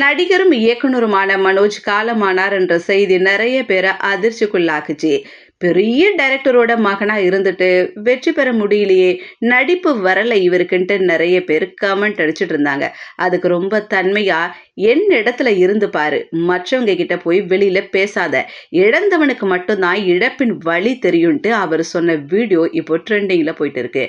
நடிகரும் இயக்குனருமான மனோஜ் காலமானார் என்ற செய்தி நிறைய பேரை அதிர்ச்சிக்குள்ளாக்குச்சு. பெரிய டைரக்டரோட மகனா இருந்துட்டு வெற்றி பெற முடியலையே நடிப்பு வரல இவருக்குன்ட்டு நிறைய பேர் கமெண்ட் அடிச்சுட்டு இருந்தாங்க. அதுக்கு ரொம்ப தன்மையா என் இடத்துல இருந்து பாரு மற்றவங்க கிட்ட போய் வெளியில பேசாத. இழந்தவனுக்கு மட்டும்தான் இழப்பின் வழி தெரியும்ட்டு அவர் சொன்ன வீடியோ இப்போ ட்ரெண்டிங்ல போயிட்டு இருக்கு.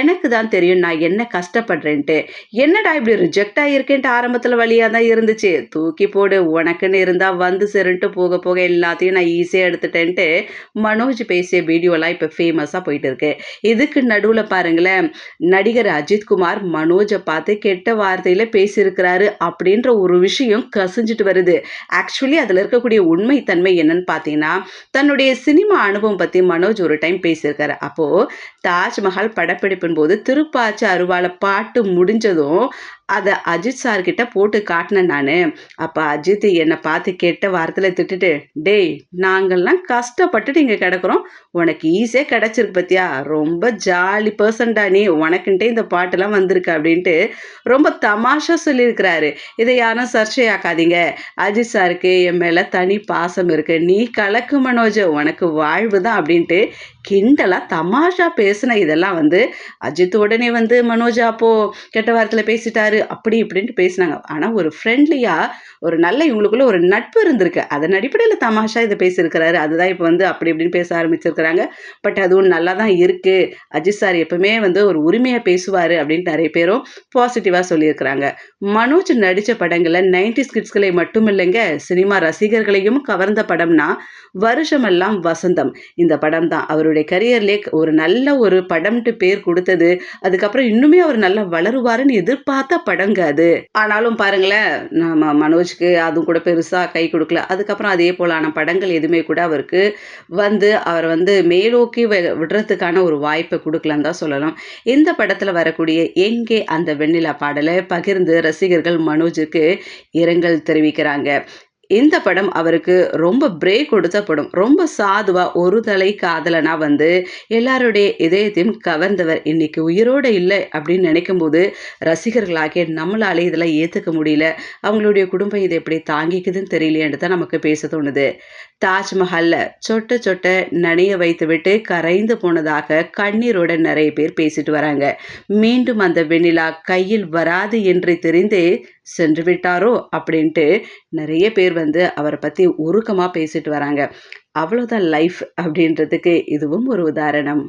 எனக்கு தான் தெரியும் நான் என்ன கஷ்டப்படுறேன்ட்டு. என்னடா இப்படி ரிஜெக்ட் ஆகியிருக்கேன்ட்டு ஆரம்பத்தில் வழியாக தான் இருந்துச்சு. தூக்கி போடு உனக்குன்னு இருந்தால் வந்து சரின்ட்டு போக போக எல்லாத்தையும் நான் ஈஸியாக எடுத்துட்டேன்ட்டு மனோஜ் பேசிய வீடியோலாம் இப்போ ஃபேமஸாக போயிட்டு இருக்கு இதுக்கு நடுவில் பாருங்களேன் நடிகர் அஜித்குமார் மனோஜை பார்த்து கெட்ட வார்த்தையில் பேசியிருக்கிறாரு அப்படின்ற ஒரு விஷயம் கசிஞ்சிட்டு வருது. ஆக்சுவலி அதில் இருக்கக்கூடிய உண்மைத்தன்மை என்னன்னு பார்த்தீங்கன்னா தன்னுடைய சினிமா அனுபவம் பற்றி மனோஜ் ஒரு டைம் பேசியிருக்காரு. அப்போது தாஜ்மஹால் படப்பிடிப்பின் போது திருப்பாச்சி அருவால பாட்டு முடிஞ்சதும் அதை அஜித் சார்கிட்ட போட்டு காட்டினேன் நான். அப்போ அஜித் என்னை பார்த்து கெட்ட வாரத்தில் திட்டுட்டு டேய் நாங்கள்லாம் கஷ்டப்பட்டுட்டு இங்கே கிடக்குறோம். உனக்கு ஈஸியாக கிடச்சிருக்கு பத்தியா? ரொம்ப ஜாலி பர்சன்டா நீ. உனக்குன்ட்டே இந்த பாட்டெல்லாம் வந்திருக்கு அப்படின்ட்டு ரொம்ப தமாஷா சொல்லியிருக்கிறாரு. இதை யாரும் சர்ச்சையாக்காதீங்க. அஜித் சாருக்கு என் மேலே தனி பாசம் இருக்குது நீ கலக்கு மனோஜ உனக்கு வாழ்வு தான் அப்படின்ட்டு கிண்டலாக தமாஷா பேசின இதெல்லாம் வந்து அஜித் உடனே வந்து மனோஜ் அப்போது கெட்ட வாரத்தில் பேசிட்டாரு. அப்படி இப்படின்ட்டு பேசினாங்க. ஆனால் ஒரு ஃப்ரெண்ட்லியாக ஒரு நல்ல இவங்களுக்குள்ள ஒரு நட்பு இருந்திருக்கு. அதன் அடிப்படையில் தமாஷா இதை பேசியிருக்கிறாரு. அதுதான் இப்போ வந்து அப்படி இப்படின்னு பேச ஆரம்பிச்சிருக்கிறாங்க. பட் அதுவும் நல்லா தான் இருக்குது அஜித் சார் எப்பவுமே வந்து ஒரு உரிமையாக பேசுவார் அப்படின்ட்டு நிறைய பேரும் பாசிட்டிவாக சொல்லியிருக்கிறாங்க. மனோஜ் நடித்த படங்களில் நைன்டி ஸ்கிட்ஸ்களை மட்டும் இல்லைங்க சினிமா ரசிகர்களையும் கவர்ந்த படம்னா வருஷமெல்லாம் வசந்தம். இந்த படம் தான் அவருடைய கரியர்லே ஒரு நல்ல ஒரு படம்ட்டு பேர் கொடுத்தது. அதுக்கப்புறம் இன்னுமே அவர் நல்லா வளருவாருன்னு எதிர்பார்த்த படங்க அது ஆனாலும் பாருங்களேன் நம்ம மனோஜ்க்கு அதுவும் கூட பெருசாக கை கொடுக்கல. அதுக்கப்புறம் அதே போலான படங்கள் எதுவுமே கூட அவருக்கு வந்து அவர் வந்து மேலோக்கி விடுறதுக்கான ஒரு வாய்ப்பை கொடுக்கலன்னு தான் சொல்லலாம். இந்த படத்தில் வரக்கூடிய எங்கே அந்த வெண்ணிலா பாடலை பகிர்ந்து ரசிகர்கள் மனோஜுக்கு இரங்கல் தெரிவிக்கிறாங்க. இந்த படம் அவருக்கு ரொம்ப பிரேக் கொடுத்த படம். ரொம்ப சாதுவாக ஒரு தலை காதலனா வந்து எல்லாருடைய இதயத்தையும் கவர்ந்தவர். இன்னைக்கு உயிரோடு இல்லை அப்படின்னு நினைக்கும் போது ரசிகர்களாகிய நம்மளாலே இதெல்லாம் ஏற்றுக்க முடியல. அவங்களுடைய குடும்பம் இதை எப்படி தாங்கிக்குதுன்னு தெரியலையேன்னு தான் நமக்கு பேச தோணுது. தாஜ்மஹல்ல சொட்ட சொட்ட நனைய வைத்துவிட்டு கரைந்து போனதாக கண்ணீரோட நிறைய பேர் பேசிட்டு வராங்க. மீண்டும் அந்த வெண்ணிலா கையில் வராது என்று தெரிந்து சென்று விட்டாரோ அப்படின்ட்டு நிறைய பேர் வந்து அவரை பற்றி உருக்கமாக பேசிட்டு வராங்க. அவ்வளோதான் லைஃப் அப்படின்றதுக்கு இதுவும் ஒரு உதாரணம்.